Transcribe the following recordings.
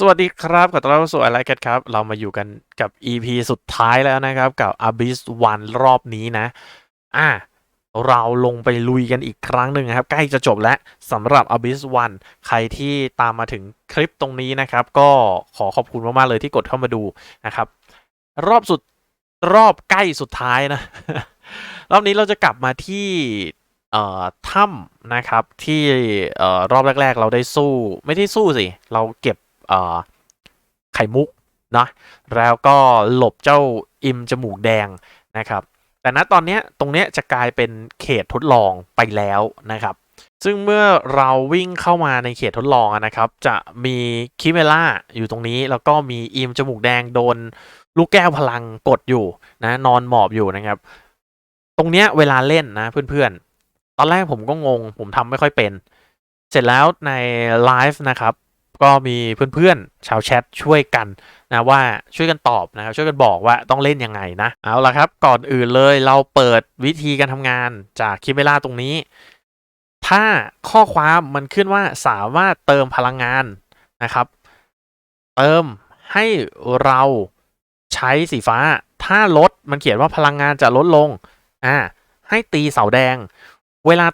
สวัสดีครับขอต้อนรับเข้าสู่อะไรกันครับ เรามาอยู่กันกับ EP สุดท้ายแล้วนะครับ กับ Abyss 1 รอบนี้นะ อะเราลงไปลุยกันอีกครั้งหนึ่งนะครับ ใกล้จะจบแล้วสำหรับ Abyss 1 ใครที่ตามมาถึงคลิปตรงนี้นะครับ ก็ขอขอบคุณมาก ๆ เลยที่กดเข้ามาดูนะครับ รอบสุดรอบใกล้สุดท้ายนะ รอบนี้เราจะกลับมาที่ถ้ำนะครับที่อรอบแรก ๆ เราได้สู้ ไม่ได้สู้สิ เราเก็บ ไข่มุกนะแล้วก็หลบเจ้าอิมจมูกแดงนะครับ แต่ณตอนนี้ตรงนี้จะกลายเป็นเขตทดลองไปแล้วนะครับ ซึ่งเมื่อเราวิ่งเข้ามาในเขตทดลองนะครับ จะมีคิเมล่าอยู่ตรงนี้ แล้วก็มีอิมจมูกแดงโดนลูกแก้วพลังกดอยู่นะนอนหมอบอยู่นะครับ ตรงเนี้ยเวลาเล่นนะเพื่อนๆ ตอนแรกผมก็งง ผมทำไม่ค่อยเป็น เสร็จแล้วในไลฟ์นะครับ ก็มีเพื่อนๆชาวแชทช่วยกันนะว่าช่วยกันตอบนะครับช่วยกันบอกว่าต้องเล่นยังไงนะเอาละครับก่อนอื่นเลยเราเปิดวิธีการทำงานจากคิมเมล่าตรงนี้ ถ้าข้อความมันขึ้นว่าสามารถเติมพลังงานนะครับ เติมให้เราใช้สีฟ้า ถ้าลดมันเขียนว่าพลังงานจะลดลงอ่าให้ตีเสาแดง เวลา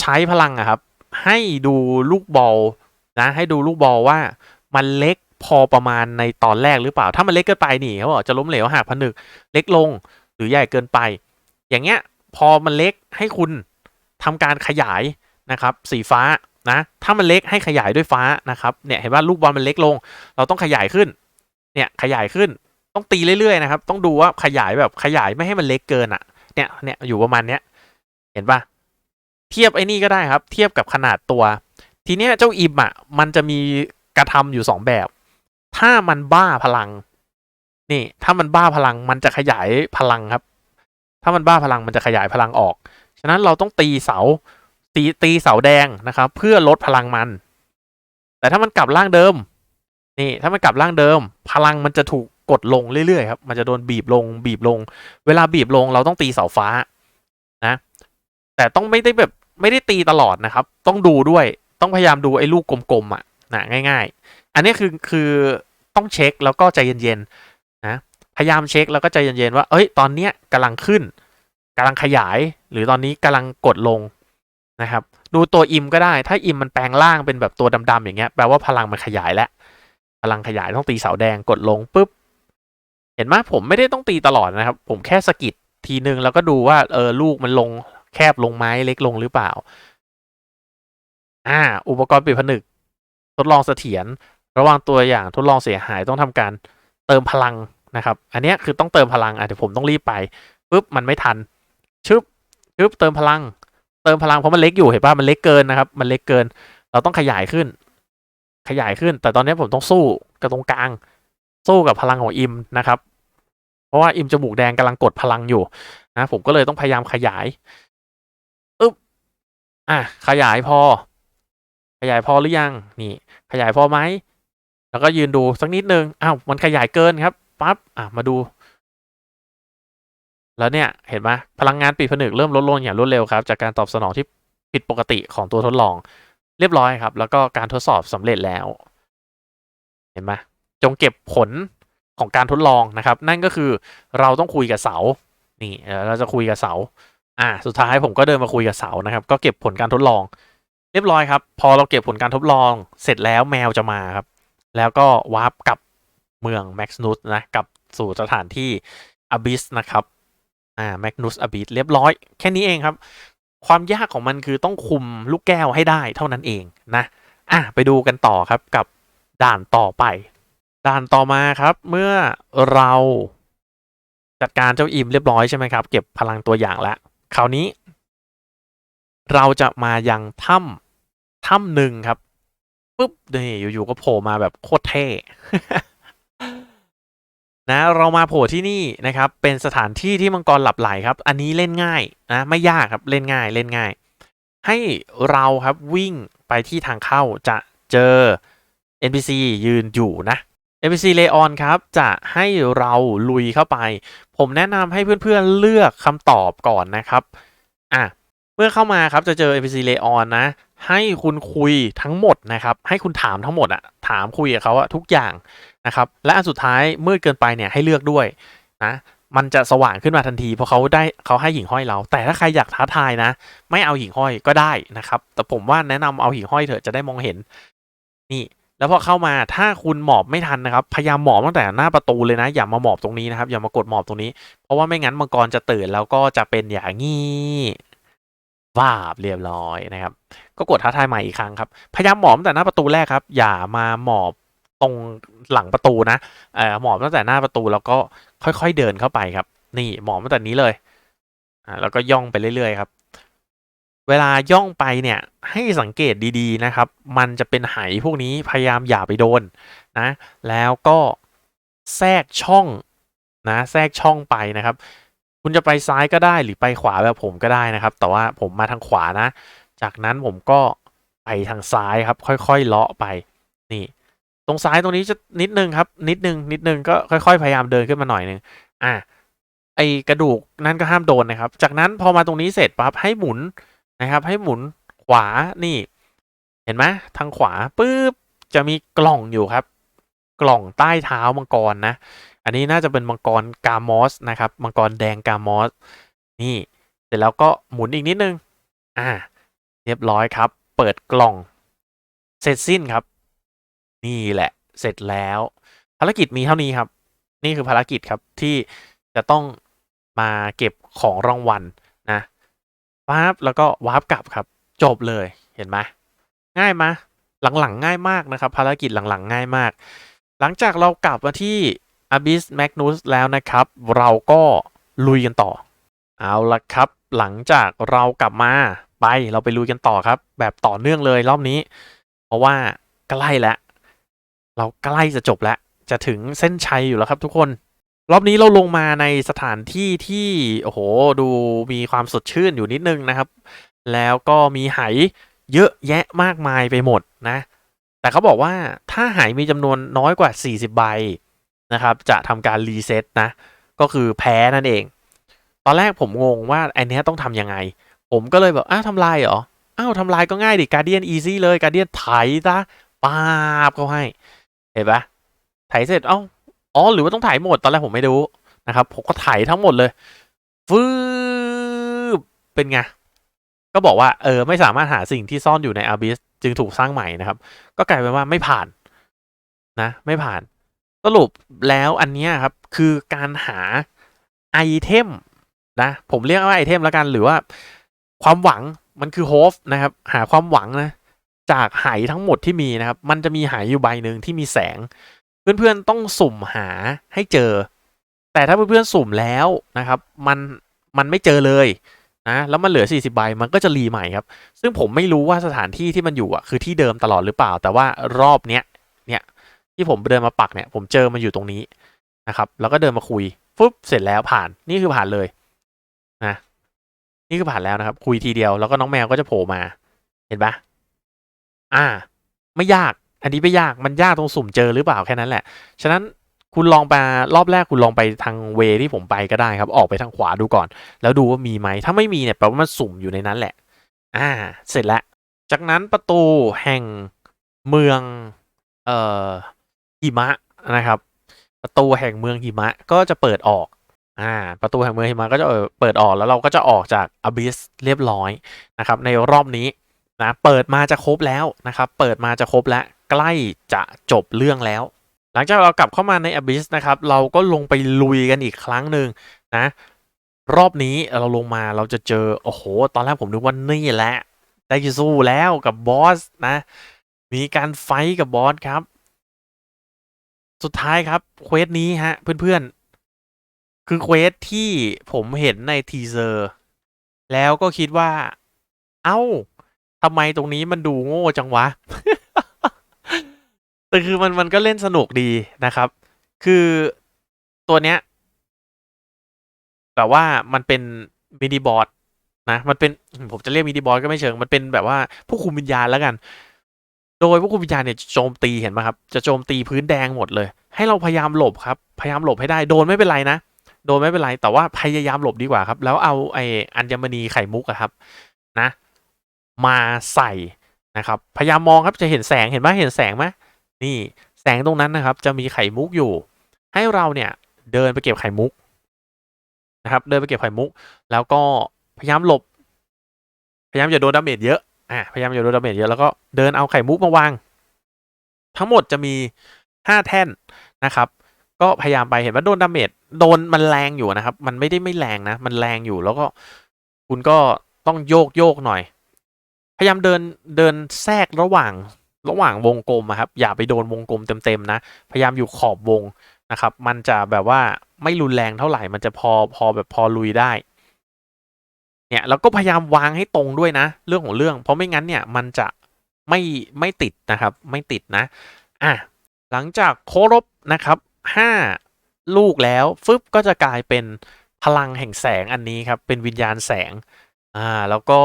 ใช้พลังอะครับ ให้ดูลูกบอล นะให้ดูลูกบอลว่ามันเล็กพอประมาณในตอนแรกหรือเปล่า ถ้ามันเล็กเกินไปนี่เขาบอกจะล้มเหลวหักผนึกเล็กลงหรือใหญ่เกินไป อย่างเงี้ยพอมันเล็กให้คุณทำการขยายนะครับ สีฟ้านะถ้ามันเล็กให้ขยายด้วยฟ้านะครับเนี่ยเห็นว่าลูกบอลมันเล็กลง เราต้องขยายขึ้นเนี่ยขยายขึ้นต้องตีเรื่อยๆนะครับ ต้องดูว่าขยายแบบขยายไม่ให้มันเล็กเกินอะเนี่ยเนี่ยอยู่ประมาณเนี้ยเห็นปะเทียบไอ้นี่ก็ได้ครับ เทียบกับขนาดตัว ทีเนี้ยเจ้าอิมอะ มันจะมีกระทำอยู่สองแบบ ถ้ามันบ้าพลัง นี่ ถ้ามันบ้าพลังมันจะขยายพลังครับ ถ้ามันบ้าพลังมันจะขยายพลังออก ฉะนั้นเราต้องตีเสา ตีตีเสาแดงนะครับ เพื่อลดพลังมัน แต่ถ้ามันกลับร่างเดิม นี่ ถ้ามันกลับร่างเดิม พลังมันจะถูกกดลงเรื่อยๆครับ มันจะโดนบีบลง บีบลง เวลาบีบลงเราต้องตีเสาฟ้านะ แต่ต้องไม่ได้แบบไม่ได้ตีตลอดนะครับ ต้องดูด้วย ต้องพยายามดูไอ้ลูกกลมๆอะนะง่าย ๆ อันนี้คือคือต้องเช็คแล้วก็ใจเย็นๆนะพยายามเช็คแล้วก็ใจเย็นๆว่าเอ้ยตอนเนี้ยกำลังขึ้นกำลังขยาย หรือตอนนี้กำลังกดลงนะครับ ดูตัวอิมก็ได้ถ้าอิมมันแปลงร่างเป็นแบบตัวดำๆอย่างเงี้ยแปลว่าพลังมันขยายแล้วพลังขยายต้องตีเสาแดงกดลงปุ๊บเห็นไหมผมไม่ได้ต้องตีตลอดนะครับ ผมแค่สะกิดทีนึงแล้วก็ดูว่าเออลูกมันลงแคบลงไหมเล็กลงหรือเปล่า อ่า อุปกรณ์ปิดผนึก ทดลองเสถียรระหว่างตัวอย่างทดลองเสียหายต้องทำการเติมพลังนะครับ อันนี้คือต้องเติมพลังอะเดี๋ยวผมต้องรีบไปปุ๊บมันไม่ทันชึบชึบเติมพลัง เติมพลังเพราะมันเล็กอยู่เห็นป่ะมันเล็กเกินนะครับ มันเล็กเกิน เราต้องขยายขึ้น ขยายขึ้น แต่ตอนนี้ผมต้องสู้กับตรงกลาง สู้กับพลังของอิมนะครับ เพราะว่าอิมจมูกแดงกำลังกดพลังอยู่นะผมก็เลยต้องพยายามขยายอึ๊บอะขยายพอ ขยายพอหรือยัง นี่ ขยายพอไหม แล้วก็ยืนดูสักนิดนึง อ้าว มันขยายเกินครับ ปั๊บ อะ มาดู แล้วเนี่ย เห็นไหมพลังงานปิดผนึกเริ่มลดลงอย่างรวดเร็วครับ จากการตอบสนองที่ผิดปกติของตัวทดลอง เรียบร้อยครับ แล้วก็การทดสอบสำเร็จแล้ว เห็นไหมจงเก็บผลของการทดลองนะครับ นั่นก็คือเราต้องคุยกับเสา นี่เราจะคุยกับเสา อ่า สุดท้ายผมก็เดินมาคุยกับเสานะครับ ก็เก็บผลการทดลอง รียบร้อยครับ พอเราเก็บผลการทดลองเสร็จแล้วแมวจะมาครับ แล้วก็วาร์ปกลับเมืองแม็กซ์นุสนะกลับสู่สถานที่อบิสนะครับอ่าแมกนุสอบิสเรียบร้อย แค่นี้เองครับ ความยากของมันคือต้องคุมลูกแก้วให้ได้เท่านั้นเองนะอะไปดูกันต่อครับกับด่านต่อไป ด่านต่อมาครับ เมื่อเราจัดการเจ้าอิมเรียบร้อยใช่ไหมครับ เก็บพลังตัวอย่างแล้วคราวนี้ เราจะมายังถ้ำ ถ้ำหนึ่งครับปุ๊บนี่อยู่ๆก็โผล่มาแบบโคตรเท่นะเรามาโผล่ที่นี่นะครับ เป็นสถานที่ที่มังกรหลับไหลครับ อันนี้เล่นง่ายนะไม่ยากครับเล่นง่ายเล่นง่าย ให้เราครับวิ่งไปที่ทางเข้าจะเจอ NPC ยืนอยู่นะ NPC เลออนครับจะให้เราลุยเข้าไป ผมแนะนำให้เพื่อนๆเลือกคำตอบก่อนนะครับ อะ เมื่อเข้ามาครับจะเจอ NPC Leon นะ ให้คุณคุยทั้งหมดนะครับ ให้คุณถามทั้งหมดอะถามคุยกับเขาอะทุกอย่างนะครับ และอันสุดท้ายมืดเกินไปเนี่ยให้เลือกด้วยนะมันจะสว่างขึ้นมาทันทีเพราะเขาได้เขาให้หิ่งห้อยเรา แต่ถ้าใครอยากท้าทายนะ ไม่เอาหิ่งห้อยก็ได้นะครับ แต่ผมว่าแนะนำเอาหิ่งห้อยเถอะจะได้มองเห็น นี่ แล้วพอเข้ามาถ้าคุณหมอบไม่ทันนะครับ พยายามหมอบตั้งแต่หน้าประตูเลยนะ อย่ามาหมอบตรงนี้นะครับ อย่ามากดหมอบตรงนี้ เพราะว่าไม่งั้นมังกรจะตื่นแล้วก็จะเป็นอย่างงี้ วาบเรียบร้อยนะครับ ก็กดท้าทายใหม่อีกครั้งครับ พยายามหมอบตั้งแต่หน้าประตูแรกครับ อย่ามาหมอบตรงหลังประตูนะเออหมอบตั้งแต่หน้าประตูแล้วก็ค่อยๆเดินเข้าไปครับ นี่หมอบตั้งแต่นี้เลยอ่าแล้วก็ย่องไปเรื่อยๆครับ เวลาย่องไปเนี่ยให้สังเกตดีๆนะครับ มันจะเป็นไหพวกนี้พยายามอย่าไปโดนนะ แล้วก็แทรกช่องนะแทรกช่องไปนะครับ คุณจะไปซ้ายก็ได้หรือไปขวาแบบผมก็ได้นะครับ แต่ว่าผมมาทางขวานะ จากนั้นผมก็ไปทางซ้ายครับ ค่อยๆเลาะไปนี่ ตรงซ้ายตรงนี้จะนิดนึงครับ นิดนึงนิดนึงก็ค่อย ๆ พยายามเดินขึ้นมาหน่อยนึงอะไอกระดูกนั่นก็ห้ามโดนนะครับ จากนั้นพอมาตรงนี้เสร็จปั๊บให้หมุนนะครับ ให้หมุนขวานี่ เห็นไหมทางขวาปุ๊บจะมีกล่องอยู่ครับ กล่องใต้เท้ามังกรนะ อันนี้น่าจะเป็นมังกรกามอสนะครับ มังกรแดงกามอส นี่ เสร็จแล้วก็หมุนอีกนิดนึง อ่า เรียบร้อยครับ เปิดกล่อง เสร็จสิ้นครับ นี่แหละ เสร็จแล้ว ภารกิจมีเท่านี้ครับ นี่คือภารกิจครับที่จะต้องมาเก็บของรางวัลนะปั๊บแล้วก็วาร์ปกลับครับ จบเลยเห็นไหมง่ายไหมหลังๆ ง่ายมากนะครับ ภารกิจหลังๆ ง่ายมาก หลังจากเรากลับมาที่ Abyss Magnus แล้วนะครับ เราก็ลุยกันต่อ เอาละครับ หลังจากเรากลับมาไปเราไปลุยกันต่อครับ แบบต่อเนื่องเลยรอบนี้ เพราะว่าใกล้แล้วเราใกล้จะจบแล้ว จะถึงเส้นชัยอยู่แล้วครับทุกคน รอบนี้เราลงมาในสถานที่ที่โอ้โหดูมีความสดชื่นอยู่นิดนึงนะครับ แล้วก็มีไหเยอะแยะมากมายไปหมดนะ แต่เขาบอกว่าถ้าไหมีจำนวนน้อยกว่า 40 ใบ นะครับ จะทำการรีเซ็ตนะ ก็คือแพ้นั่นเอง ตอนแรกผมงงว่าไอเนี้ยต้องทำยังไง ผมก็เลยแบบอ้าวทำลายเหรออ้าวทำลายก็ง่ายดิการเดียนอีซี่เลยการเดียนไถซะปาบเขาให้ เห็นปะไถเสร็จเอ้าอ๋อหรือว่าต้องถ่ายหมดตอนแรกผมไม่รู้นะครับผมก็ถ่ายทั้งหมดเลยฟืบเป็นไงก็บอกว่าเออไม่สามารถหาสิ่งที่ซ่อนอยู่ในอาบิสจึงถูกสร้างใหม่นะครับ ก็กลายเป็นว่าไม่ผ่านนะ ไม่ผ่าน สรุปแล้วอันนี้ครับ คือการหาไอเทมนะ ผมเรียกว่าไอเทมแล้วกันหรือว่า ความหวังมันคือโฮฟนะครับ หาความหวังนะ จากไหทั้งหมดที่มีนะครับ มันจะมีไหอยู่ใบหนึ่งที่มีแสง เพื่อนๆต้องสุ่มหาให้เจอ แต่ถ้าเพื่อนๆสุ่มแล้วนะครับ มันมันไม่เจอเลยนะแล้วมันเหลือ 40 ใบ มันก็จะรีใหม่ครับ ซึ่งผมไม่รู้ว่าสถานที่ที่มันอยู่อะคือที่เดิมตลอดหรือเปล่า แต่ว่ารอบเนี้ยเนี่ย ที่ผมเดินมาปักเนี่ย ผมเจอมันอยู่ตรงนี้นะครับ แล้วก็เดินมาคุยปุ๊บเสร็จแล้วผ่านนี่คือผ่านเลยนะนี่คือผ่านแล้วนะครับ คุยทีเดียวแล้วก็น้องแมวก็จะโผล่มา เห็นปะอ่า ไม่ยาก อันนี้ไม่ยากมันยากตรงสุ่มเจอหรือเปล่าแค่นั้นแหละ ฉะนั้นคุณลองไปรอบแรกคุณลองไปทางเวที่ผมไปก็ได้ครับ ออกไปทางขวาดูก่อน แล้วดูว่ามีไหมถ้าไม่มีเนี่ยแปลว่ามันสุ่มอยู่ในนั้นแหละ อ่า เสร็จแล้ว จากนั้นประตูแห่งเมือง เอ่อ หิมะนะครับ ประตูแห่งเมืองหิมะก็จะเปิดออกอ่าประตูแห่งเมืองหิมะก็จะเปิดออกแล้วเราก็จะออกจากอ b ิสเรียบร้อยนะครับ ในรอบนี้นะเปิดมาจะครบแล้วนะครับ เปิดมาจะครบแล้วใกล้จะจบเรื่องแล้ว หลังจากเรากลับเข้ามาใน Abyss นะครับ เราก็ลงไปลุยกันอีกครั้งหนึ่งนะ รอบนี้เราลงมาเราจะเจอโอ้โห ตอนแรกผมนึกว่านี่แหละได้สู้แล้วกับบอสนะ มีการไฟกับบอสครับ สุดท้ายครับเควสนี้ฮะ เพื่อนๆ คือเควสที่ผมเห็นในทีเซอร์ แล้วก็คิดว่า เอ้าทำไมตรงนี้มันดูโง่จังวะ แต่คือมันมันก็เล่นสนุกดีนะครับ คือตัวเนี้ยแบบว่ามันเป็นมินิบอสนะ มันเป็นผมจะเรียกมินิบอสก็ไม่เชิง มันเป็นแบบว่าผู้คุมวิญญาณแล้วกัน โดยผู้คุมวิญญาณเนี่ยโจมตีเห็นไหมครับ จะโจมตีพื้นแดงหมดเลย ให้เราพยายามหลบครับ พยายามหลบให้ได้ โดนไม่เป็นไรนะ โดนไม่เป็นไร แต่ว่าพยายามหลบดีกว่าครับ แล้วเอาไอ้อัญมณีไข่มุกอะครับนะ มาใส่นะครับ พยายามมองครับจะเห็นแสงเห็นไหมเห็นแสงไหมนี่แสงตรงนั้นนะครับ จะมีไข่มุกอยู่ ให้เราเนี่ยเดินไปเก็บไข่มุกนะครับ เดินไปเก็บไข่มุก แล้วก็พยายามหลบ พยายามอย่าโดนดาเมจเยอะ อะพยายามอย่าโดนดาเมจเยอะแล้วก็เดินเอาไข่มุกมาวาง ทั้งหมดจะมีห้าแท่นนะครับ ก็พยายามไปเห็นว่าโดนดาเมจโดนมันแรงอยู่นะครับ มันไม่ได้ไม่แรงนะ มันแรงอยู่แล้วก็คุณก็ต้องโยกโยกหน่อย พยายามเดินเดินแทรกระหว่างระหว่างวงกลมครับ อย่าไปโดนวงกลมเต็มๆนะ พยายามอยู่ขอบวงนะครับ มันจะแบบว่าไม่รุนแรงเท่าไหร่ มันจะพอพอแบบพอลุยได้ เนี่ยแล้วก็พยายามวางให้ตรงด้วยนะ เรื่องของเรื่อง เพราะไม่งั้นเนี่ยมันจะไม่ไม่ติดนะครับ ไม่ติดนะอะหลังจากโครบนะครับห้าลูกแล้วฟึบก็จะกลายเป็นพลังแห่งแสงอันนี้ครับ เป็นวิญญาณแสงอ่าแล้วก็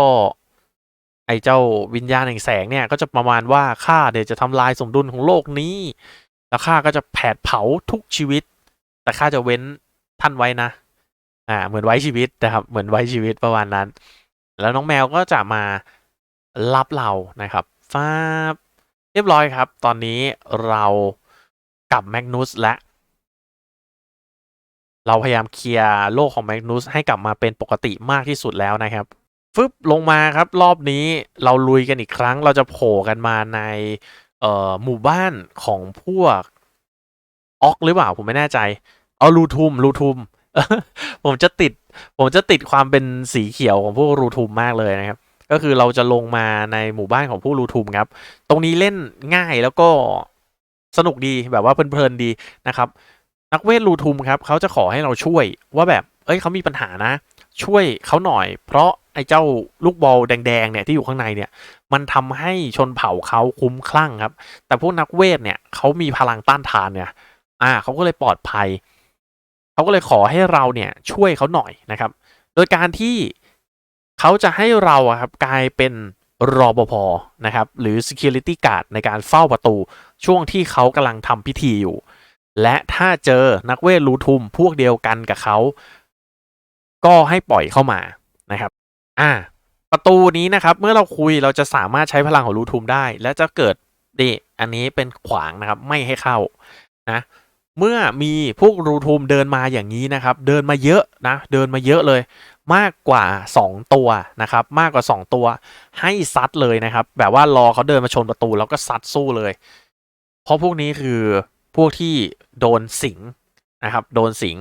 ไอ้เจ้าวิญญาณแห่งแสงเนี่ยก็จะประมาณว่าข้าเดี๋ยวจะทำลายสมดุลของโลกนี้ แล้วข้าก็จะแผดเผาทุกชีวิต แต่ข้าจะเว้นท่านไว้นะ อ่า เหมือนไว้ชีวิตนะครับ เหมือนไว้ชีวิตประมาณนั้น แล้วน้องแมวก็จะมารับเรานะครับฟ้าบเรียบร้อยครับ ตอนนี้เรากับแมกนุสและเราพยายามเคลียร์โลกของแมกนุสให้กลับมาเป็นปกติมากที่สุดแล้วนะครับฟึบลงมาครับ รอบนี้เราลุยกันอีกครั้ง เราจะโผล่กันมาในเอ่อหมู่บ้านของพวกออกหรือเปล่าผมไม่แน่ใจ เอารูทุมรูทุม ผมจะติด ผมจะติดความเป็นสีเขียวของพวกรูทุมมากเลยนะครับ ก็คือเราจะลงมาในหมู่บ้านของผู้รูทุมครับ ตรงนี้เล่นง่ายแล้วก็สนุกดีแบบว่าเพลินๆดีนะครับ นักเวทรูทุมครับเขาจะขอให้เราช่วยว่าแบบ เอ้ยเขามีปัญหานะ ช่วยเขาหน่อย เพราะไอ้เจ้าลูกบอลแดงๆเนี่ยที่อยู่ข้างในเนี่ย มันทำให้ชนเผ่าเขาคุ้มคลั่งครับ แต่พวกนักเวทเนี่ยเขามีพลังต้านทานเนี่ย อ่าเขาก็เลยปลอดภัย เขาก็เลยขอให้เราเนี่ยช่วยเขาหน่อยนะครับ โดยการที่เขาจะให้เราครับกลายเป็นรอปภนะครับหรือ security guard ในการเฝ้าประตู ช่วงที่เขากำลังทำพิธีอยู่ และถ้าเจอนักเวทรูทุมพวกเดียวกันกับเขา ก็ให้ปล่อยเข้ามานะครับ อ่า ประตูนี้นะครับ เมื่อเราคุยเราจะสามารถใช้พลังของรูทุมได้ และจะเกิดดีอันนี้เป็นขวางนะครับ ไม่ให้เข้านะ เมื่อมีพวกรูทูมเดินมาอย่างนี้นะครับ เดินมาเยอะนะ เดินมาเยอะเลย มากกว่า 2 ตัวนะครับ มากกว่า 2 ตัว ให้ซัดเลยนะครับ แบบว่ารอเขาเดินมาชนประตูแล้วก็ซัดสู้เลย เพราะพวกนี้คือพวกที่โดนสิงนะครับ โดนสิง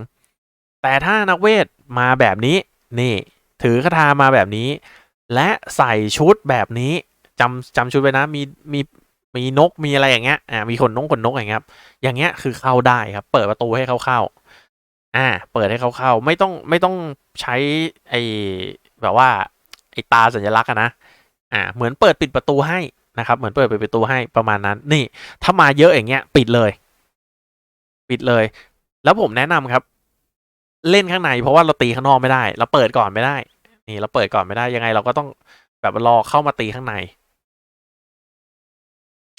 แต่ถ้านักเวทมาแบบนี้นี่ ถือคาถามาแบบนี้ และใส่ชุดแบบนี้จำจำชุดไว้นะมีมี มีนกมีอะไรอย่างเงี้ยอ่ามีขนนกขนนกอย่างเงี้ยครับอย่างเงี้ยคือเข้าได้ครับ เปิดประตูให้เขาเข้า อ่า เปิดให้เขาเข้า ไม่ต้องไม่ต้องใช้ไอแบบว่าไอตาสัญลักษณ์นะอ่า เหมือนเปิดปิดประตูให้นะครับ เหมือนเปิดปิดประตูให้ประมาณนั้น นี่ ถ้ามาเยอะอย่างเงี้ย ปิดเลย ปิดเลย แล้วผมแนะนำครับ เล่นข้างในเพราะว่าเราตีข้างนอกไม่ได้ เราเปิดก่อนไม่ได้ นี่เราเปิดก่อนไม่ได้ยังไง เราก็ต้องแบบรอเข้ามาตีข้างใน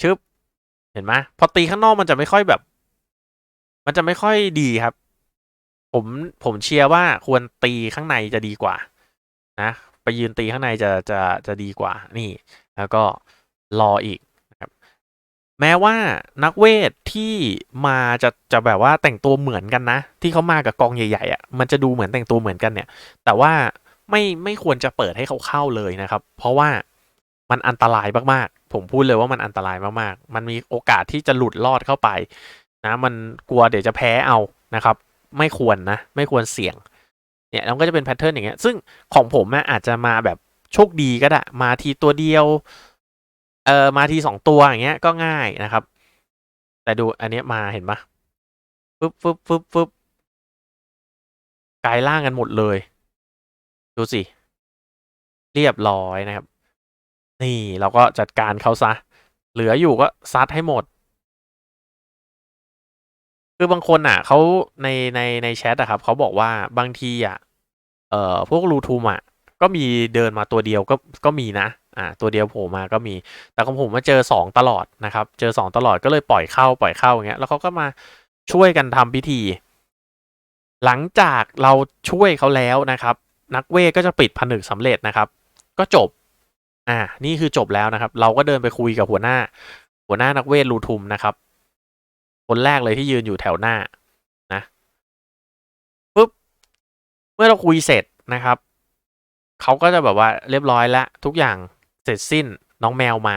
ชึบ เห็นไหมพอตีข้างนอกมันจะไม่ค่อยแบบ มันจะไม่ค่อยดีครับ ผมผมเชียร์ว่าควรตีข้างในจะดีกว่า นะ ไปยืนตีข้างในจะจะจะดีกว่า นี่ แล้วก็รออีกนะครับ แม้ว่านักเวทที่มาจะจะแบบว่าแต่งตัวเหมือนกันนะ ที่เขามากับกองใหญ่ๆอะ่ะ มันจะดูเหมือนแต่งตัวเหมือนกันเนี่ย แต่ว่าไม่ไม่ควรจะเปิดให้เขาเข้าเลยนะครับ เพราะว่า มันอันตรายมากๆ ผมพูดเลยว่ามันอันตรายมากๆ มันมีโอกาสที่จะหลุดรอดเข้าไป นะ มันกลัวเดี๋ยวจะแพ้เอานะครับ ไม่ควรนะ ไม่ควรเสี่ยง เนี่ยมันก็จะเป็นแพทเทิร์นอย่างเงี้ย ซึ่งของผมอะอาจจะมาแบบโชคดีก็ได้ มาทีตัวเดียว เออมาทีสองตัวอย่างเงี้ยก็ง่ายนะครับ แต่ดูอันเนี้ยมาเห็นปะฟึบฟึบฟึบฟึบกลายร่างกันหมดเลย ดูสิ เรียบร้อยนะครับ นี่เราก็จัดการเขาซะ เหลืออยู่ก็ซัดให้หมด คือบางคนอะเขาในในในแชทอะครับเขาบอกว่าบางทีอะ เอ่อพวกรูทูมอะ ก็มีเดินมาตัวเดียวก็ก็มีนะอ่าตัวเดียวโผล่มาก็มี แต่ของผมมาเจอสองตลอดนะครับ เจอสองตลอดก็เลยปล่อยเข้าปล่อยเข้าอย่างเงี้ย แล้วเขาก็มาช่วยกันทำพิธี หลังจากเราช่วยเขาแล้วนะครับ นักเวทก็จะปิดผนึกสำเร็จนะครับ ก็จบ อ่า นี่คือจบแล้วนะครับ เราก็เดินไปคุยกับหัวหน้า หัวหน้านักเวทรูทุมนะครับ คนแรกเลยที่ยืนอยู่แถวหน้านะปุ๊บ เมื่อเราคุยเสร็จนะครับ เขาก็จะแบบว่าเรียบร้อยแล้ว ทุกอย่างเสร็จสิ้นน้องแมวมา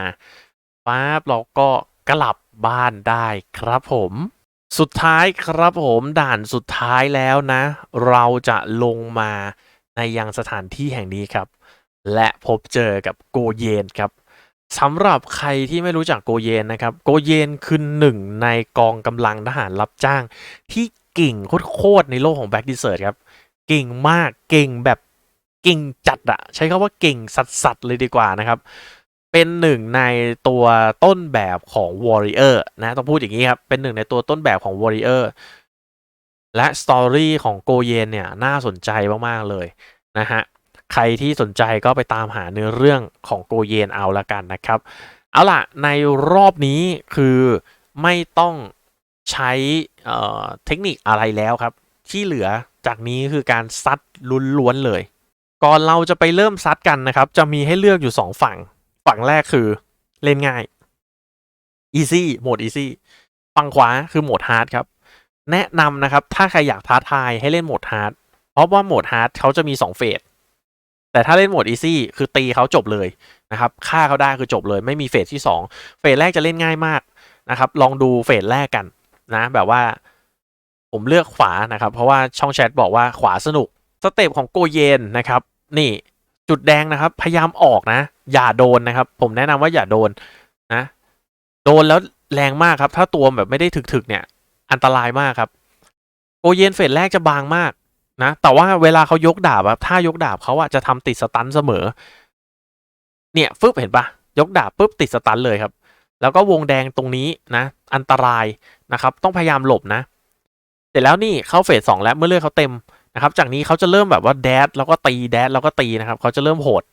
ปั๊บเราก็กลับบ้านได้ครับผม สุดท้ายครับผมด่านสุดท้ายแล้วนะ เราจะลงมาในยังสถานที่แห่งนี้ครับ และพบเจอกับโกเยนครับสำหรับใครที่ไม่รู้จักโกเยนนะครับ โกเยนคือหนึ่งในกองกำลังทหารรับจ้าง ที่เก่งโคตรในโลกของแบ็กดิเซอร์ครับ เก่งมากเก่งแบบเก่งจัดอะใช้คำว่าเก่งสัสๆเลยดีกว่านะครับ เป็นหนึ่งในตัวต้นแบบของ Warrior นะต้องพูดอย่างนี้ครับ เป็นหนึ่งในตัวต้นแบบของ Warrior และสตอรี่ของโกเยนเนี่ยน่าสนใจมากๆเลยนะฮะ ใครที่สนใจก็ไปตามหาเนื้อเรื่องของโกเยนเอาละกันนะครับ เอาล่ะ ในรอบนี้คือไม่ต้องใช้เเทคนิคอะไรแล้วครับ ที่เหลือจากนี้คือการซัดล้วนๆเลย ก่อนเราจะไปเริ่มซัดกันนะครับ จะมีให้เลือกอยู่ 2 ฝั่ง ฝั่งแรกคือเล่นง่าย easy โหมด easy ฝั่งขวาคือโหมด hard ครับ แนะนำนะครับ ถ้าใครอยากท้าทายให้เล่นโหมด hard เพราะว่าโหมด hard เขาจะมี 2 เฟส แต่ถ้าเล่นโหมด easy คือตีเขาจบเลยนะครับฆ่าเขาได้คือจบเลย ไม่มีเฟสที่ 2 เฟสแรกจะเล่นง่ายมากนะครับ ลองดูเฟสแรกกันนะ แบบว่า ผมเลือกขวานะครับ เพราะว่าช่องแชทบอกว่าขวาสนุกสเต็ปของโกเยนนะครับ นี่จุดแดงนะครับ พยายามออกนะ อย่าโดนนะครับ ผมแนะนำว่าอย่าโดนนะ โดนแล้วแรงมากครับ ถ้าตัวแบบไม่ได้ถึกๆเนี่ย อันตรายมากครับโกเยนเฟสแรกจะบางมาก นะ แต่ว่าเวลาเขายกดาบอะถ้ายกดาบเขาอะจะทำติดสตันเสมอ เนี่ยฟึบเห็นปะยกดาบปุ๊บติดสตันเลยครับ แล้วก็วงแดงตรงนี้นะ อันตรายนะครับ ต้องพยายามหลบนะ เสร็จแล้วนี่เข้าเฟสสองแล้วเมื่อเลือดเขาเต็มนะครับ จากนี้เขาจะเริ่มแบบว่าแดดแล้วก็ตีแดดแล้วก็ตีนะครับ เขาจะเริ่มโหด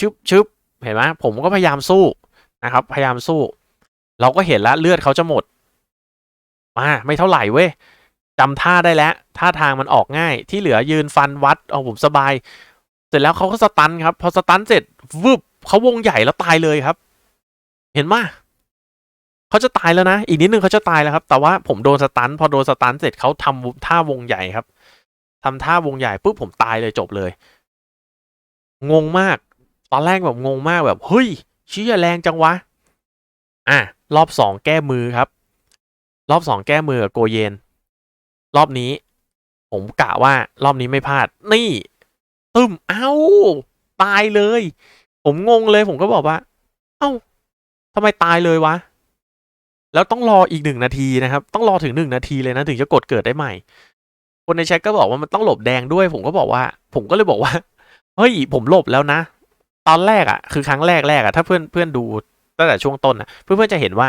ชึบชึบเห็นไหมผมก็พยายามสู้นะครับ พยายามสู้ เราก็เห็นแล้วเลือดเขาจะหมดมาไม่เท่าไหร่เว้ย จำท่าได้แล้วท่าทางมันออกง่าย ที่เหลือยืนฟันวัดเอาผมสบาย เสร็จแล้วเขาก็สตันครับ พอสตันเสร็จวืบเขาวงใหญ่แล้วตายเลยครับ เห็นไหมเขาจะตายแล้วนะ อีกนิดนึงเขาจะตายแล้วครับ แต่ว่าผมโดนสตัน พอโดนสตันเสร็จเขาทำท่าวงใหญ่ครับทำท่าวงใหญ่ปุ๊บผมตายเลยจบเลย งงมาก ตอนแรกแบบงงมากแบบเฮ้ยเชี่ยแรงจังวะ อะรอบสองแก้มือครับ รอบสองแก้มือกับโกเยน รอบนี้ ผมกะว่ารอบนี้ไม่พลาด นี่ตึมเอ้า ตายเลย ผมงงเลยผมก็บอกว่า เอ้าทำไมตายเลยวะ แล้วต้องรออีกหนึ่งนาทีนะครับ ต้องรอถึงหนึ่งนาทีเลยนะ ถึงจะกดเกิดได้ใหม่ คนในแชทก็บอกว่ามันต้องหลบแดงด้วย ผมก็บอกว่า ผมก็เลยบอกว่า เฮ้ย ผมหลบแล้วนะ ตอนแรกอะ่ะ คือครั้งแรกแรกอะ่ะ ถ้าเพื่อนเพื่อนดูตั้งแต่ช่วงต้นนะเพื่อนเพื่อนจะเห็นว่า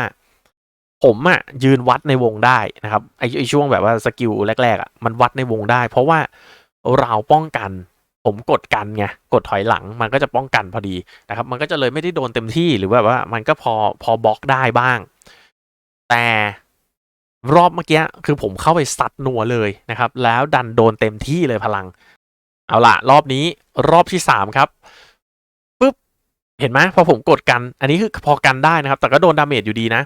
ผมอะ่ะยืนวัดในวงได้นะครับไอไอช่วงแบบว่าสกิลแรกๆอะ่ะมันวัดในวงได้ เพราะว่าเราป้องกัน ผมกดกันไงกดถอยหลังมันก็จะป้องกันพอดีนะครับ มันก็จะเลยไม่ได้โดนเต็มที่หรือแบบว่า มันก็พอพอบล็อกได้บ้าง แต่รอบเมื่อกี้คือผมเข้าไปซัดนัวเลยนะครับ แล้วดันโดนเต็มที่เลยพลัง เอาล่ะ รอบนี้รอบที่สามครับปุ๊บเห็นไหมพอผมกดกัน อันนี้คือพอกันได้นะครับ แต่ก็โดนดาเมจอยู่ดีนะ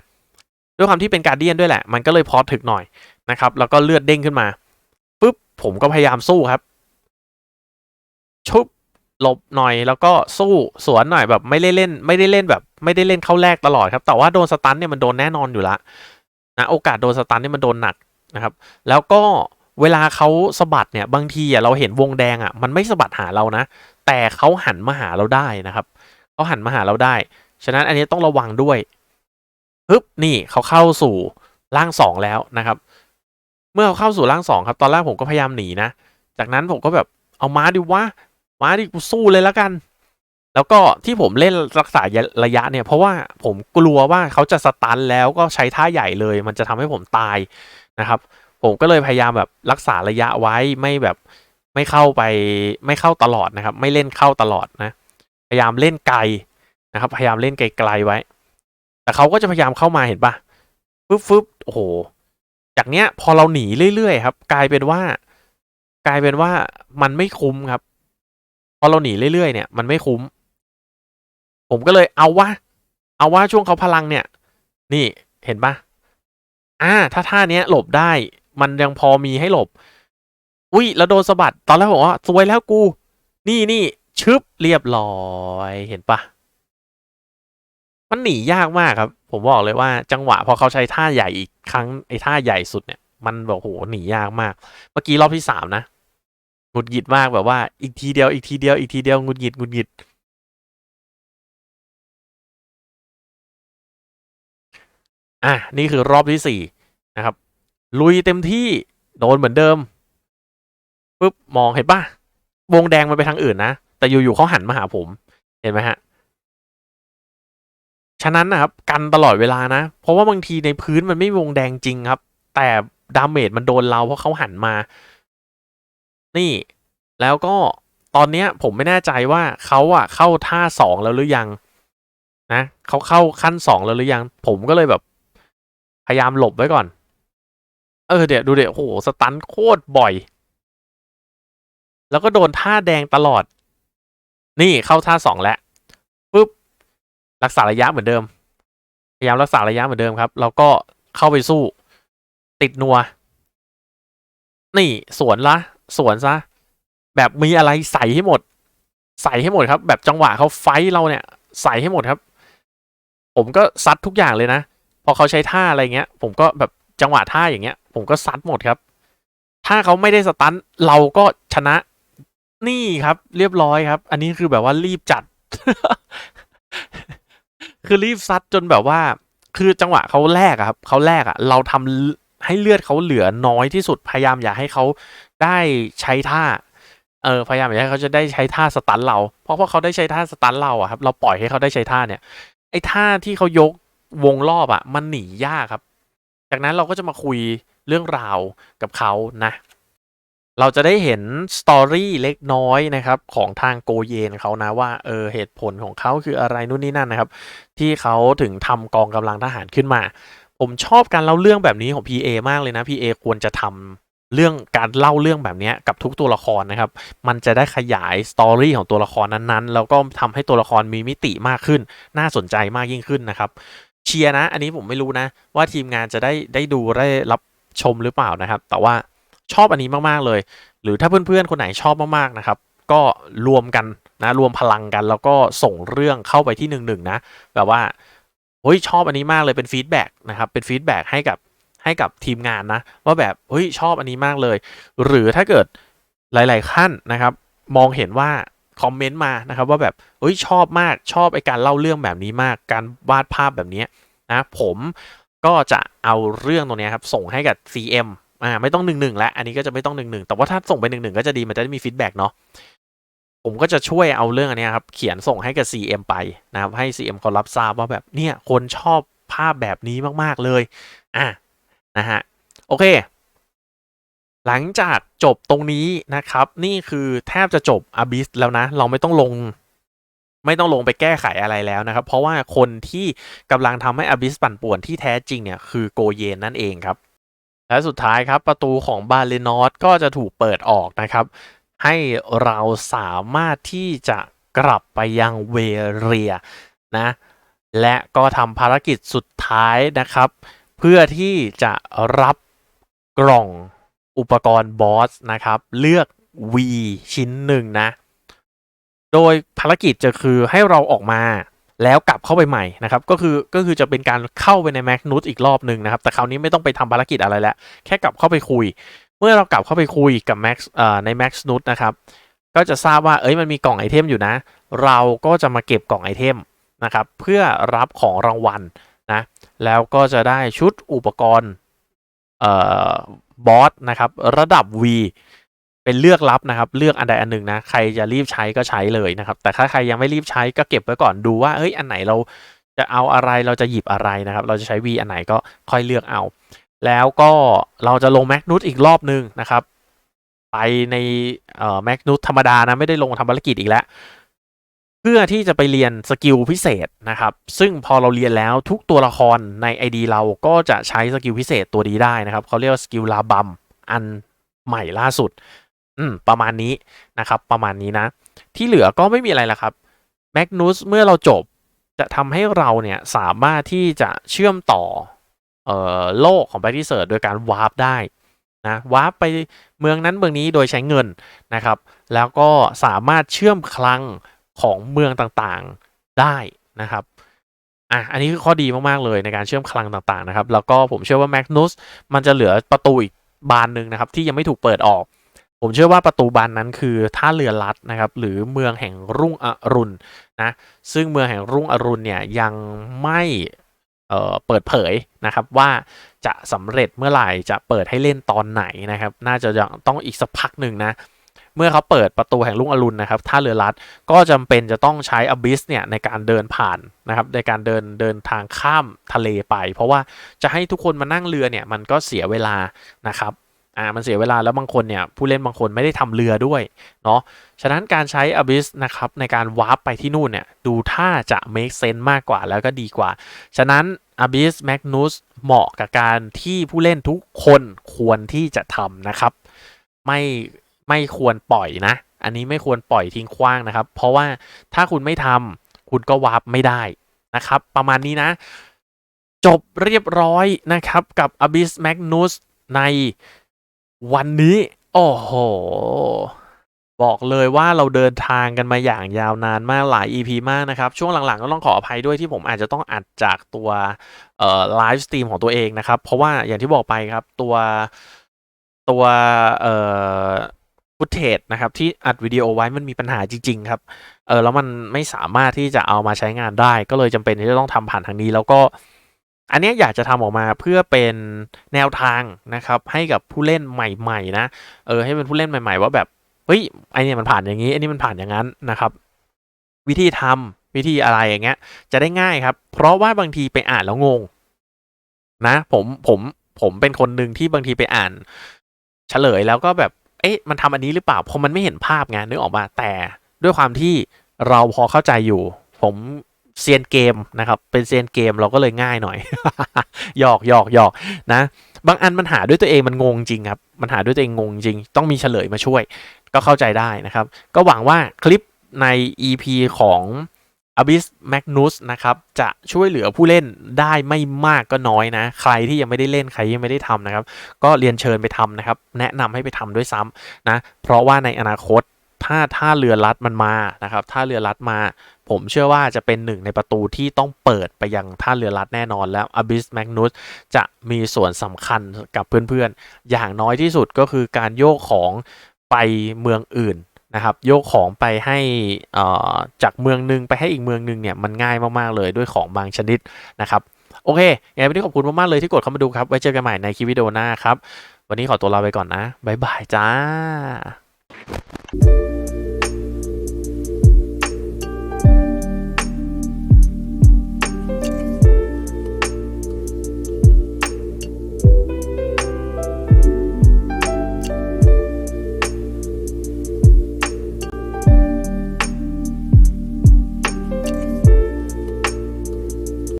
ด้วยความที่เป็นการเดียนด้วยแหละ มันก็เลยพอถึกหน่อยนะครับ แล้วก็เลือดเด้งขึ้นมาปุ๊บผมก็พยายามสู้ครับ ชุบหลบหน่อยแล้วก็สู้สวนหน่อยแบบไม่ได้เล่น ไม่ได้เล่นแบบ ไม่ได้เล่นเข้าแรกตลอดครับ แต่ว่าโดนสตันเนี่ยมันโดนแน่นอนอยู่ละนะโอกาสโดนสตันเนี่ยมันโดนหนักนะครับ แล้วก็เวลาเขาสะบัดเนี่ยบางทีอะเราเห็นวงแดงอะ มันไม่สะบัดหาเรานะ แต่เขาหันมาหาเราได้นะครับเขาหันมาหาเราได้ ฉะนั้นอันนี้ต้องระวังด้วย ฮึบนี่เขาเข้าสู่ร่างสองแล้วนะครับ เมื่อเขาเข้าสู่ร่างสองครับ ตอนแรกผมก็พยายามหนีนะ จากนั้นผมก็แบบเอาม้าดิวะม้าดิกูสู้เลยแล้วกัน แล้วก็ที่ผมเล่นรักษาระยะเนี่ย เพราะว่าผมกลัวว่าเขาจะสตันแล้วก็ใช้ท่าใหญ่เลย มันจะทำให้ผมตายนะครับ ผมก็เลยพยายามแบบรักษาระยะไว้ไม่แบบไม่เข้าไปไม่เข้าตลอดนะครับ ไม่เล่นเข้าตลอดนะ พยายามเล่นไกลนะครับ พยายามเล่นไกลๆไว้ แต่เขาก็จะพยายามเข้ามาเห็นปะฟึบฟึบโอ้โห จากเนี้ย พอเราหนีเรื่อยๆครับ กลายเป็นว่า กลายเป็นว่ามันไม่คุ้มครับ พอเราหนีเรื่อยๆเนี่ย มันไม่คุ้ม ผมก็เลยเอาว่า เอาว่าช่วงเขาพลังเนี่ย นี่เห็นปะอ่า ถ้าท่าเนี้ยหลบได้ มันยังพอมีให้หลบ อุ้ยแล้วโดนสะบัด ตอนแรกผมว่าสวยแล้วกู นี่นี่ชึบเรียบร้อย เห็นปะ มันหนียากมากครับ ผมบอกเลยว่าจังหวะพอเขาใช้ท่าใหญ่อีกครั้งไอ้ท่าใหญ่สุดเนี่ย มันแบบโหหนียากมาก เมื่อกี้รอบที่สามนะหงุดหงิดมากแบบว่าอีกทีเดียวอีกทีเดียวอีกทีเดียวหงุดหงิดหงุดหงิดอะนี่คือรอบที่สี่นะครับ ลุยเต็มที่โดนเหมือนเดิมปุ๊บมองเห็นปะวงแดงมันไปทางอื่นนะแต่อยู่ๆเขาหันมาหาผม เห็นไหมฮะ ฉะนั้นนะครับกันตลอดเวลานะ เพราะว่าบางทีในพื้นมันไม่วงแดงจริงครับ แต่ดาเมจมันโดนเราเพราะเขาหันมา นี่ แล้วก็ตอนเนี้ยผมไม่แน่ใจว่าเขาอะเข้าท่าสองแล้วหรือยังนะเขาเข้าขั้นสองแล้วหรือยัง ผมก็เลยแบบ พยายามหลบไว้ก่อน เออเดี๋ยวดูเดี๋ยวโอ้โหสตันโคตรบ่อย แล้วก็โดนท่าแดงตลอด นี่เข้าท่าสองแล้ว รักษาระยะเหมือนเดิม พยายามรักษาระยะเหมือนเดิมครับ แล้วก็เข้าไปสู้ ติดนัว นี่สวนละสวนซะ แบบมีอะไรใส่ให้หมด ใส่ให้หมดครับ แบบจังหวะเขาไฟเราเนี่ย ใส่ให้หมดครับ ผมก็ซัดทุกอย่างเลยนะ พอเขาใช้ท่าอะไรเงี้ย ผมก็แบบจังหวะท่าอย่างเงี้ย ผมก็ซัดหมดครับ ถ้าเขาไม่ได้สตันเราก็ชนะนี่ครับ เรียบร้อยครับ อันนี้คือแบบว่ารีบจัด คือรีบซัดจนแบบว่า คือจังหวะเขาแรกอะครับเขาแรกอะเราทำให้เลือดเขาเหลือน้อยที่สุดพยายามอย่าให้เขาได้ใช้ท่าเออพยายามอย่าให้เขาจะได้ใช้ท่าสตันเรา เพราะพอเขาได้ใช้ท่าสตันเราอะครับ เราปล่อยให้เขาได้ใช้ท่าเนี่ยไอ้ท่าที่เขายกวงรอบอะมันหนียากครับ จากนั้นเราก็จะมาคุยเรื่องราวกับเขานะ เราจะได้เห็นสตอรี่เล็กน้อยนะครับของทางโกเยนเขานะว่าเออเหตุผลของเขาคืออะไรนู่นนี่นั่นนะครับ ที่เขาถึงทำกองกำลังทหารขึ้นมา ผมชอบการเล่าเรื่องแบบนี้ของ PA มากเลยนะ PA ควรจะทำเรื่องการเล่าเรื่องแบบนี้กับทุกตัวละครนะครับ มันจะได้ขยายสตอรี่ของตัวละครนั้นๆ แล้วก็ทำให้ตัวละครมีมิติมากขึ้น น่าสนใจมากยิ่งขึ้นนะครับ เชียร์นะ อันนี้ผมไม่รู้นะ ว่าทีมงานจะได้ได้ดูได้รับชมหรือเปล่านะครับ แต่ว่า ชอบอันนี้มากๆเลย หรือถ้าเพื่อนๆคนไหนชอบมากๆนะครับ ก็รวมกันนะรวมพลังกัน แล้วก็ส่งเรื่องเข้าไปที่หนึ่งหนึ่งนะแบบว่าเฮ้ยชอบอันนี้มากเลยเป็นฟีดแบ็กนะครับเป็นฟีดแบ็กให้กับให้กับทีมงานนะ ว่าแบบเฮ้ยชอบอันนี้มากเลย หรือถ้าเกิดหลาย ๆ ขั้นนะครับ มองเห็นว่าคอมเมนต์มานะครับ ว่าแบบเฮ้ยชอบมากชอบไอการเล่าเรื่องแบบนี้มาก การวาดภาพแบบนี้นะผมก็จะเอาเรื่องตรงนี้ครับ ส่งให้กับ CM อ่าไม่ต้องหนึ่งหนึ่งแล้วอันนี้ก็จะไม่ต้องหนึ่งหนึ่งแต่ว่าถ้าส่งไปหนึ่งหนึ่งก็จะดีมันจะได้มีฟีดแบ็กเนาะผมก็จะช่วยเอาเรื่องอันนี้ครับเขียนส่งให้กับ CM ไปนะครับให้ CM เขารับทราบว่าแบบเนี่ยคนชอบภาพแบบนี้มากๆเลยอะนะฮะโอเค หลังจากจบตรงนี้นะครับ นี่คือแทบจะจบอ b ิสแล้วนะ เราไม่ต้องลง ไม่ต้องลงไปแก้ไขอะไรแล้วนะครับ เพราะว่าคนที่กำลังทำให้อ b ิสปั่นป่วนที่แท้จริงเนี่ยคือโกเยนนั่นเองครับ และสุดท้ายครับประตูของบาเลนอสก็จะถูกเปิดออกนะครับ ให้เราสามารถที่จะกลับไปยังเวเรียนะและก็ทำภารกิจสุดท้ายนะครับ เพื่อที่จะรับกล่องอุปกรณ์บอสนะครับ เลือก V ชิ้นหนึ่งนะ โดยภารกิจจะคือให้เราออกมา แล้วกลับเข้าไปใหม่นะครับก็คือก็คือจะเป็นการเข้าไปในแม็กนูตอีกรอบหนึ่งนะครับแต่คราวนี้ไม่ต้องไปทำภารกิจอะไรแล้วแค่กลับเข้าไปคุย เมื่อเรากลับเข้าไปคุยกับแม็กซ์ในแม็กซ์นูตนะครับก็จะทราบว่าเอ้ยมันมีกล่องไอเทมอยู่นะ เราก็จะมาเก็บกล่องไอเทมนะครับเพื่อรับของรางวัลนะแล้วก็จะได้ชุดอุปกรณ์เอ่อบอสนะครับระดับ V เป็นเลือกรับนะครับ เลือกอันใดอันหนึ่งนะ ใครจะรีบใช้ก็ใช้เลยนะครับ แต่ถ้าใครยังไม่รีบใช้ก็เก็บไว้ก่อนดูว่าเอ้ยอันไหนเราจะเอาอะไรเราจะหยิบอะไรนะครับ เราจะใช้ V อันไหนก็ค่อยเลือกเอา แล้วก็เราจะลงแมกนุตอีกรอบนึงนะครับ ไปในเอ่อแมกนุตธรรมดานะ ไม่ได้ลงทำภารกิจอีกแล้ว เพื่อที่จะไปเรียนสกิลพิเศษนะครับ ซึ่งพอเราเรียนแล้วทุกตัวละครใน ID เราก็จะใช้สกิลพิเศษตัวนี้ได้นะครับเขาเรียกว่าสกิลลาบัมอันใหม่ล่าสุด อืมประมาณนี้นะครับ ประมาณนี้นะ ที่เหลือก็ไม่มีอะไรละครับแมกนุสเมื่อเราจบจะทำให้เราเนี่ยสามารถที่จะเชื่อมต่อเอ่อโลกของ b a t t y Search โดยการวาร์ปได้นะวาร์ปไปเมืองนั้นเมืองนี้โดยใช้เงินนะครับ แล้วก็สามารถเชื่อมคลังของเมืองต่างๆได้นะครับอะอันนี้คือข้อดีมากๆเลยในการเชื่อมคลังต่างๆนะครับ แล้วก็ผมเชื่อว่า Magnus มันจะเหลือประตูอีกบานหนึ่งนะครับ ที่ยังไม่ถูกเปิดออก ผมเชื่อว่าประตูบานนั้นคือท่าเรือลัดนะครับ หรือเมืองแห่งรุ่งอรุณนะ ซึ่งเมืองแห่งรุ่งอรุณเนี่ยยังไม่เเปิดเผยนะครับว่าจะสำเร็จเมื่อไหร่จะเปิดให้เล่นตอนไหนนะครับ น่าจะยังต้องอีกสักพักหนึ่งนะ เมื่อเขาเปิดประตูแห่งรุ่งอรุณนะครับท่าเรือลัดก็จำเป็นจะต้องใช้อบิสเนี่ยในการเดินผ่านนะครับในการเดินเดินทางข้ามทะเลไป เพราะว่าจะให้ทุกคนมานั่งเรือเนี่ยมันก็เสียเวลานะครับ อ่ามันเสียเวลาแล้วบางคนเนี่ยผู้เล่นบางคนไม่ได้ทำเรือด้วยเนาะฉะนั้นการใช้ Abyss นะครับในการวาร์ปไปที่นู่นเนี่ยดูท่าจะ make sense มากกว่าแล้วก็ดีกว่า ฉะนั้น Abyss Magnus เหมาะกับการที่ผู้เล่นทุกคนควรที่จะทำนะครับ ไม่ไม่ควรปล่อยนะ อันนี้ไม่ควรปล่อยทิ้งขว้างนะครับ เพราะว่าถ้าคุณไม่ทำคุณก็วาร์ปไม่ได้นะครับ ประมาณนี้นะ จบเรียบร้อยนะครับกับ Abyss Magnus ใน วันนี้ โอ้โห บอกเลยว่าเราเดินทางกันมาอย่างยาวนานมากหลาย EP มากนะครับ ช่วงหลังๆ ก็ต้องขออภัยด้วยที่ผมอาจจะต้องอัดจากตัวไลฟ์สตรีมของตัวเองนะครับ เพราะว่าอย่างที่บอกไปครับตัวตัวเอ่อฟุตเทจนะครับ ที่อัดวิดีโอไว้มันมีปัญหาจริง ๆ ครับ เออแล้วมันไม่สามารถที่จะเอามาใช้งานได้ ก็เลยจำเป็นที่จะต้องทำผ่านทางนี้ แล้วก็ อันนี้อยากจะทำออกมาเพื่อเป็นแนวทางนะครับ ให้กับผู้เล่นใหม่ ๆ นะ เออให้เป็นผู้เล่นใหม่ ๆ ว่าแบบเฮ้ยไอเนี่ยมันผ่านอย่างนี้ไอนี้มันผ่านอย่างนั้นนะครับ วิธีทำวิธีอะไรอย่างเงี้ย จะได้ง่ายครับ เพราะว่าบางทีไปอ่านแล้วงง นะ ผมผมผมเป็นคนหนึ่งที่บางทีไปอ่าน เฉลยแล้วก็แบบ เอ๊ะ มันทำอันนี้หรือเปล่าเพราะมันไม่เห็นภาพไงนึกออกมาแต่ด้วยความที่เราพอเข้าใจอยู่ ผม เซียนเกมนะครับ เป็นเซียนเกมเราก็เลยง่ายหน่อย หยอกหยอกหยอกนะ บางอันมันหาด้วยตัวเองมันงงจริงครับ มันหาด้วยตัวเองงงจริง ต้องมีเฉลยมาช่วย ก็เข้าใจได้นะครับ ก็หวังว่าคลิปใน EP ของ Abyss Magnus นะครับจะช่วยเหลือผู้เล่นได้ไม่มากก็น้อยนะ ใครที่ยังไม่ได้เล่นใครยังไม่ได้ทำนะครับ ก็เรียนเชิญไปทำนะครับ แนะนำให้ไปทำด้วยซ้ำนะ เพราะว่าในอนาคต ถ้าถ้าเรือลัดมันมานะครับถ้าเรือลัดมา ผมเชื่อว่าจะเป็นหนึ่งในประตูที่ต้องเปิดไปยังท่าเรือลัดแน่นอนแล้ว Abyss Magnus จะมีส่วนสำคัญกับเพื่อนๆ อย่างน้อยที่สุดก็คือการโยกของไปเมืองอื่นนะครับโยกของไปให้อ่าจากเมืองหนึ่งไปให้อีกเมืองหนึ่งเนี่ยมันง่ายมากๆเลยด้วยของบางชนิดนะครับโอเคยังไงวันนี้ขอบคุณมากๆเลยที่กดเข้ามาดูครับ ไว้เจอกันใหม่ในคลิปวิดีโอหน้าครับ วันนี้ขอตัวลาไปก่อนนะ บ๊ายบายจ้า